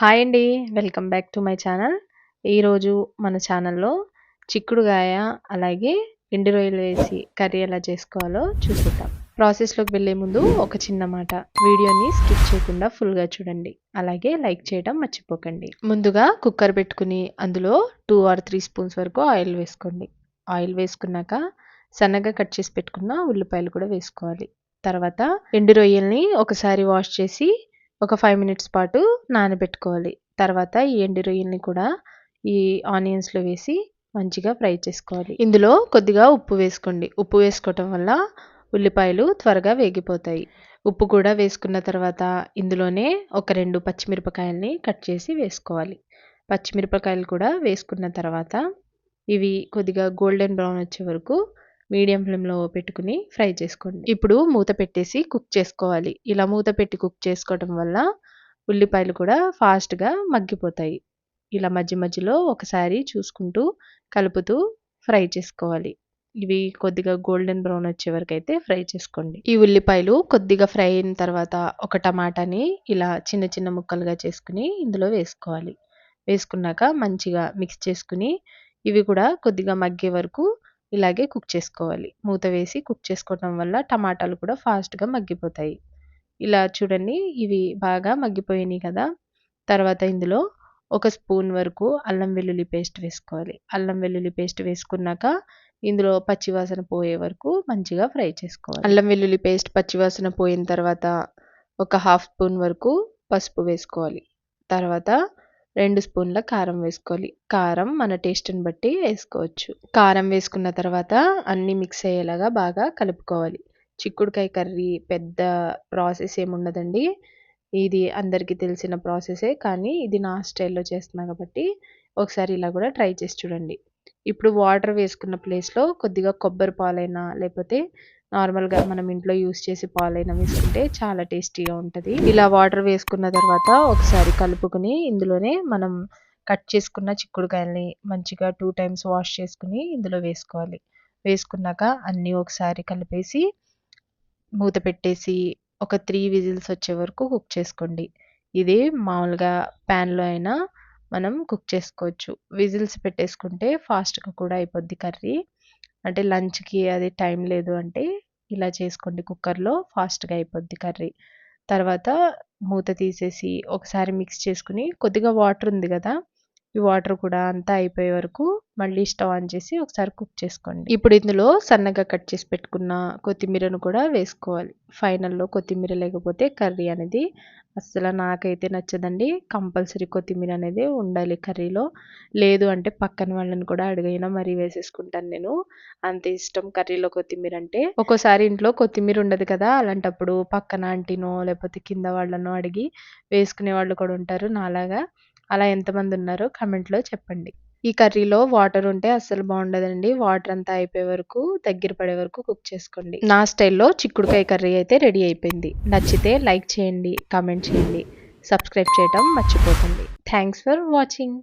Hi అండి. Welcome back to my channel. ఈరోజు మన ఛానల్లో చిక్కుడుగాయ అలాగే ఎండు రొయ్యలు వేసి కర్రీ ఎలా చేసుకోవాలో చూసుకుంటాం ప్రాసెస్లోకి వెళ్ళే ముందు ఒక చిన్న మాట. వీడియోని స్కిప్ చేయకుండా ఫుల్గా చూడండి. అలాగే లైక్ చేయడం మర్చిపోకండి. ముందుగా కుక్కర్ పెట్టుకుని అందులో టూ ఆర్ త్రీ స్పూన్స్ వరకు ఆయిల్ వేసుకోండి. ఆయిల్ వేసుకున్నాక సన్నగా కట్ చేసి పెట్టుకున్న ఉల్లిపాయలు కూడా వేసుకోవాలి. తర్వాత ఎండు రొయ్యల్ని ఒకసారి వాష్ చేసి ఒక ఫైవ్ మినిట్స్ పాటు నానబెట్టుకోవాలి. తర్వాత ఈ ఎండు రొయ్యల్ని కూడా ఈ ఆనియన్స్లో వేసి మంచిగా ఫ్రై చేసుకోవాలి. ఇందులో కొద్దిగా ఉప్పు వేసుకోండి. ఉప్పు వేసుకోవటం వల్ల ఉల్లిపాయలు త్వరగా వేగిపోతాయి. ఉప్పు కూడా వేసుకున్న తర్వాత ఇందులోనే ఒక రెండు పచ్చిమిరపకాయల్ని కట్ చేసి వేసుకోవాలి. పచ్చిమిరపకాయలు కూడా వేసుకున్న తర్వాత ఇవి కొద్దిగా గోల్డెన్ బ్రౌన్ వచ్చే వరకు మీడియం ఫ్లేమ్లో పెట్టుకుని ఫ్రై చేసుకోండి. ఇప్పుడు మూత పెట్టేసి కుక్ చేసుకోవాలి. ఇలా మూత పెట్టి కుక్ చేసుకోవడం వల్ల ఉల్లిపాయలు కూడా ఫాస్ట్గా మగ్గిపోతాయి. ఇలా మధ్య మధ్యలో ఒకసారి చూసుకుంటూ కలుపుతూ ఫ్రై చేసుకోవాలి. ఇవి కొద్దిగా గోల్డెన్ బ్రౌన్ వచ్చే వరకు అయితే ఫ్రై చేసుకోండి. ఈ ఉల్లిపాయలు కొద్దిగా ఫ్రై అయిన తర్వాత ఒక టమాటాని ఇలా చిన్న చిన్న ముక్కలుగా చేసుకుని ఇందులో వేసుకోవాలి. వేసుకున్నాక మంచిగా మిక్స్ చేసుకుని ఇవి కూడా కొద్దిగా మగ్గే వరకు ఇలాగే కుక్ చేసుకోవాలి. మూత వేసి కుక్ చేసుకోవడం వల్ల టమాటాలు కూడా ఫాస్ట్గా మగ్గిపోతాయి. ఇలా చూడండి ఇవి బాగా మగ్గిపోయినాయి కదా! తర్వాత ఇందులో ఒక స్పూన్ వరకు అల్లం వెల్లుల్లి పేస్ట్ వేసుకోవాలి. అల్లం వెల్లుల్లి పేస్ట్ వేసుకున్నాక ఇందులో పచ్చివాసన పోయే వరకు మంచిగా ఫ్రై చేసుకోవాలి. అల్లం వెల్లుల్లి పేస్ట్ పచ్చివాసన పోయిన తర్వాత ఒక హాఫ్ స్పూన్ వరకు పసుపు వేసుకోవాలి. తర్వాత రెండు స్పూన్ల కారం వేసుకోవాలి. కారం మన టేస్ట్ని బట్టి వేసుకోవచ్చు. కారం వేసుకున్న తర్వాత అన్నీ మిక్స్ అయ్యేలాగా బాగా కలుపుకోవాలి. చిక్కుడుకాయ కర్రీ పెద్ద ప్రాసెస్ ఏముండదండి ఇది అందరికీ తెలిసిన ప్రాసెసే కానీ ఇది నా స్టైల్లో చేస్తున్నా కాబట్టి ఒకసారి ఇలా కూడా ట్రై చేసి చూడండి. ఇప్పుడు వాటర్ వేసుకున్న ప్లేస్లో కొద్దిగా కొబ్బరి పాలైనా లేకపోతే నార్మల్గా మనం ఇంట్లో యూస్ చేసి పాలైనా వేసుకుంటే చాలా టేస్టీగా ఉంటుంది. ఇలా వాటర్ వేసుకున్న తర్వాత ఒకసారి కలుపుకుని ఇందులోనే మనం కట్ చేసుకున్న చిక్కుడుకాయల్ని మంచిగా టూ టైమ్స్ వాష్ చేసుకుని ఇందులో వేసుకోవాలి. వేసుకున్నాక అన్నీ ఒకసారి కలిపేసి మూత పెట్టేసి ఒక త్రీ విజిల్స్ వచ్చే వరకు కుక్ చేసుకోండి. ఇది మామూలుగా ప్యాన్లో అయినా మనం కుక్ చేసుకోవచ్చు. విజిల్స్ పెట్టేసుకుంటే ఫాస్ట్గా కూడా అయిపోద్ది కర్రీ. అంటే లంచ్కి అది టైం లేదు అంటే ఇలా చేసుకోండి కుక్కర్లో ఫాస్ట్గా అయిపోద్ది కర్రీ. తర్వాత మూత తీసేసి ఒకసారి మిక్స్ చేసుకుని కొద్దిగా వాటర్ ఉంది కదా ఈ వాటర్ కూడా అంతా అయిపోయే వరకు మళ్ళీ స్టవ్ ఆన్ చేసి ఒకసారి కుక్ చేసుకోండి. ఇప్పుడు ఇందులో సన్నగా కట్ చేసి పెట్టుకున్న కొత్తిమీరను కూడా వేసుకోవాలి. ఫైనల్లో కొత్తిమీర లేకపోతే కర్రీ అనేది అస్సలు నాకైతే నచ్చదండి. కంపల్సరీ కొత్తిమీర అనేది ఉండాలి కర్రీలో. లేదు అంటే పక్కన వాళ్ళని కూడా అడిగైనా మరీ వేసేసుకుంటాను నేను. అంత ఇష్టం కర్రీలో కొత్తిమీర అంటే. ఒక్కోసారి ఇంట్లో కొత్తిమీర ఉండదు కదా అలాంటప్పుడు పక్కన ఆంటీనో లేకపోతే కింద వాళ్ళనో అడిగి వేసుకునే వాళ్ళు కూడా ఉంటారు నాలాగా. అలా ఎంతమంది ఉన్నారో కమెంట్లో చెప్పండి. ఈ కర్రీలో వాటర్ ఉంటే అస్సలు బాగుండదండి. వాటర్ అంతా అయిపోయే వరకు దగ్గర పడే వరకు కుక్ చేసుకోండి. నా స్టైల్లో చిక్కుడుకాయ కర్రీ అయితే రెడీ అయిపోయింది. నచ్చితే లైక్ చేయండి కామెంట్ చేయండి. సబ్స్క్రైబ్ చేయటం మర్చిపోకండి. Thanks for watching.